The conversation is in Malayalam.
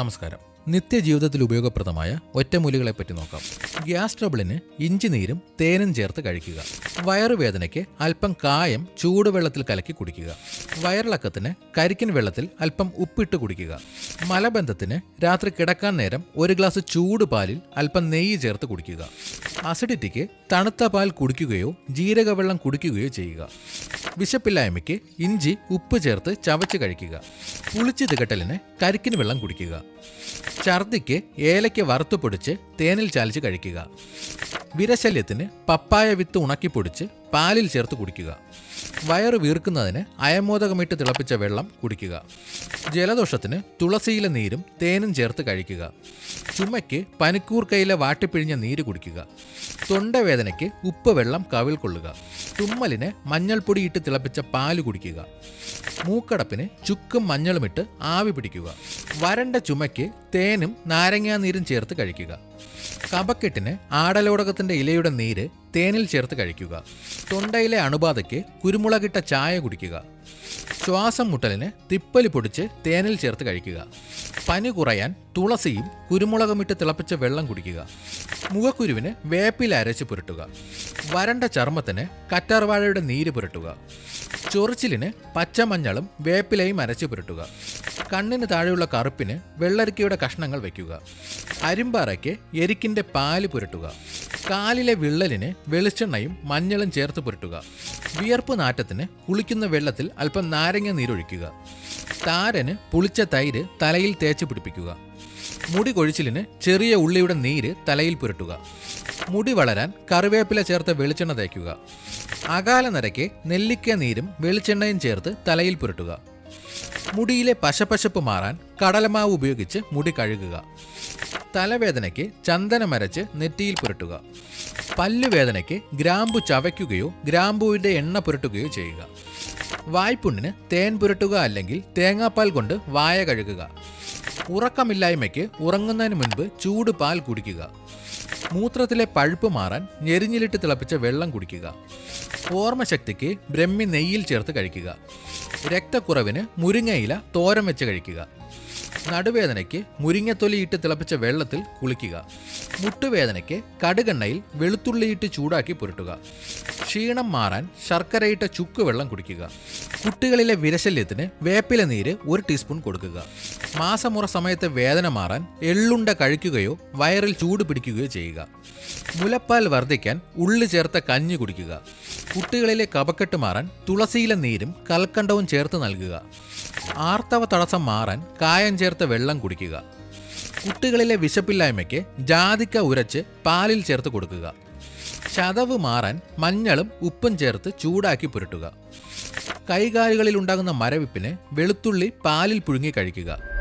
നമസ്കാരം. നിത്യജീവിതത്തിൽ ഉപയോഗപ്രദമായ ഒറ്റമൂലികളെ പറ്റി നോക്കാം. ഗ്യാസ് ട്രബിളിന് ഇഞ്ചി നീരും തേനും ചേർത്ത് കഴിക്കുക. വയറുവേദനയ്ക്ക് അല്പം കായം ചൂടുവെള്ളത്തിൽ കലക്കി കുടിക്കുക. വയറിളക്കത്തിന് കരിക്കൻ വെള്ളത്തിൽ അല്പം ഉപ്പിട്ട് കുടിക്കുക. മലബന്ധത്തിന് രാത്രി കിടക്കാൻ നേരം ഒരു ഗ്ലാസ് ചൂട് പാലിൽ അല്പം നെയ്യ് ചേർത്ത് കുടിക്കുക. അസിഡിറ്റിക്ക് തണുത്ത പാൽ കുടിക്കുകയോ ജീരകവെള്ളം കുടിക്കുകയോ ചെയ്യുക. വിശപ്പില്ലായ്മയ്ക്ക് ഇഞ്ചി ഉപ്പ് ചേർത്ത് ചവച്ച് കഴിക്കുക. പുളിച്ചു തികട്ടലിന് കരിക്കിന് വെള്ളം കുടിക്കുക. ഛർദിക്ക് ഏലയ്ക്ക് വറുത്തു പൊടിച്ച് തേനിൽ ചാലിച്ച് കഴിക്കുക. വിരശല്യത്തിന് പപ്പായ വിത്ത് ഉണക്കിപ്പൊടിച്ച് പാലിൽ ചേർത്ത് കുടിക്കുക. വയറ് വീർക്കുന്നതിന് അയമോദകമിട്ട് തിളപ്പിച്ച വെള്ളം കുടിക്കുക. ജലദോഷത്തിന് തുളസിയിലെ നീരും തേനും ചേർത്ത് കഴിക്കുക. ചുമയ്ക്ക് പനിക്കൂർക്കയിലെ വാട്ടിപ്പിഴിഞ്ഞ നീര് കുടിക്കുക. തൊണ്ടവേദനയ്ക്ക് ഉപ്പ് വെള്ളം കവിൽ കൊള്ളുക. തുമ്മലിന് മഞ്ഞൾപ്പൊടിയിട്ട് തിളപ്പിച്ച പാൽ കുടിക്കുക. മൂക്കടപ്പിന് ചുക്കും മഞ്ഞളുമിട്ട് ആവി പിടിക്കുക. വരണ്ട ചുമയ്ക്ക് തേനും നാരങ്ങാനീരും ചേർത്ത് കഴിക്കുക. കപക്കെട്ടിന് ആടലോടകത്തിന്റെ ഇലയുടെ നീര് തേനിൽ ചേർത്ത് കഴിക്കുക. തൊണ്ടയിലെ അണുബാധയ്ക്ക് കുരുമുളകിട്ട ചായ കുടിക്കുക. ശ്വാസം മുട്ടലിന് തിപ്പലി പൊടിച്ച് തേനിൽ ചേർത്ത് കഴിക്കുക. പനി കുറയാൻ തുളസിയും കുരുമുളകുമിട്ട് തിളപ്പിച്ച വെള്ളം കുടിക്കുക. മുഖക്കുരുവിന് വേപ്പില അരച്ച് പുരട്ടുക. വരണ്ട ചർമ്മത്തിന് കറ്റാർവാഴയുടെ നീര് പുരട്ടുക. ചൊറിച്ചിലിന് പച്ചമഞ്ഞളും വേപ്പിലയും അരച്ച് പുരട്ടുക. കണ്ണിന് താഴെയുള്ള കറുപ്പിന് വെള്ളരിക്കയുടെ കഷ്ണങ്ങൾ വയ്ക്കുക. അരിമ്പാറയ്ക്ക് എരിക്കിന്റെ പാൽ പുരട്ടുക. കാലിലെ വിള്ളലിന് വെളിച്ചെണ്ണയും മഞ്ഞളും ചേർത്ത് പുരട്ടുക. വിയർപ്പ് നാറ്റത്തിന് കുളിക്കുന്ന വെള്ളത്തിൽ അല്പം നാരങ്ങ നീരൊഴിക്കുക. താരന് പുളിച്ച തൈര് തലയിൽ തേച്ച് പിടിപ്പിക്കുക. മുടി കൊഴിച്ചിലിന് ചെറിയ ഉള്ളിയുടെ നീര് തലയിൽ പുരട്ടുക. മുടി വളരാൻ കറിവേപ്പില ചേർത്ത് വെളിച്ചെണ്ണ തേക്കുക. അകാല നരയ്ക്ക് നെല്ലിക്ക നീരും വെളിച്ചെണ്ണയും ചേർത്ത് തലയിൽ പുരട്ടുക. മുടിയിലെ പശപ്പശപ്പ് മാറാൻ കടലമാവ് ഉപയോഗിച്ച് മുടി കഴുകുക. തലവേദനയ്ക്ക് ചന്ദനമരച്ച് നെറ്റിയിൽ പുരട്ടുക. പല്ലുവേദനയ്ക്ക് ഗ്രാമ്പു ചവയ്ക്കുകയോ ഗ്രാമ്പുവിന്റെ എണ്ണ പുരട്ടുകയോ ചെയ്യുക. വായ്പുണ്ണിന് തേൻ പുരട്ടുക അല്ലെങ്കിൽ തേങ്ങാപ്പാൽ കൊണ്ട് വായ കഴുകുക. ഉറക്കമില്ലായ്മയ്ക്ക് ഉറങ്ങുന്നതിന് മുൻപ് ചൂട് പാൽ കുടിക്കുക. മൂത്രത്തിലെ പഴുപ്പ് മാറാൻ ഞെരിഞ്ഞിലിട്ട് തിളപ്പിച്ച വെള്ളം കുടിക്കുക. ഓർമ്മശക്തിക്ക് ബ്രഹ്മി നെയ്യിൽ ചേർത്ത് കഴിക്കുക. രക്തക്കുറവിന് മുരിങ്ങയില തോരം വെച്ച് കഴിക്കുക. നടുവേദനയ്ക്ക് മുരിങ്ങത്തൊലിയിട്ട് തിളപ്പിച്ച വെള്ളത്തിൽ കുളിക്കുക. മുട്ടുവേദനയ്ക്ക് കടുകെണ്ണയിൽ വെളുത്തുള്ളിയിട്ട് ചൂടാക്കി പുരട്ടുക. ക്ഷീണം മാറാൻ ശർക്കരയിട്ട ചുക്ക് വെള്ളം കുടിക്കുക. കുട്ടികളിലെ വിരശല്യത്തിന് വേപ്പില നീര് ഒരു ടീസ്പൂൺ കൊടുക്കുക. മാസമുറ സമയത്ത് വേദന മാറാൻ എള്ളുണ്ട കഴിക്കുകയോ വയറിൽ ചൂട് പിടിക്കുകയോ ചെയ്യുക. മുലപ്പാൽ വർദ്ധിക്കാൻ ഉള്ളി ചേർത്ത കഞ്ഞി കുടിക്കുക. കുട്ടികളിലെ കപക്കെട്ട് മാറാൻ തുളസിയിലെ നീരും കൽക്കണ്ടവും ചേർത്ത് നൽകുക. ആർത്തവ തടസ്സം മാറാൻ കായം ചേർത്ത വെള്ളം കുടിക്കുക. കുട്ടികളിലെ വിശപ്പില്ലായ്മയ്ക്ക് ജാതിക്ക ഉരച്ച് പാലിൽ ചേർത്ത് കൊടുക്കുക. ചതവ് മാറാൻ മഞ്ഞളും ഉപ്പും ചേർത്ത് ചൂടാക്കി പുരട്ടുക. കൈകാലുകളിൽ ഉണ്ടാകുന്ന മരവിപ്പിന് വെളുത്തുള്ളി പാലിൽ പുഴുങ്ങി കഴിക്കുക.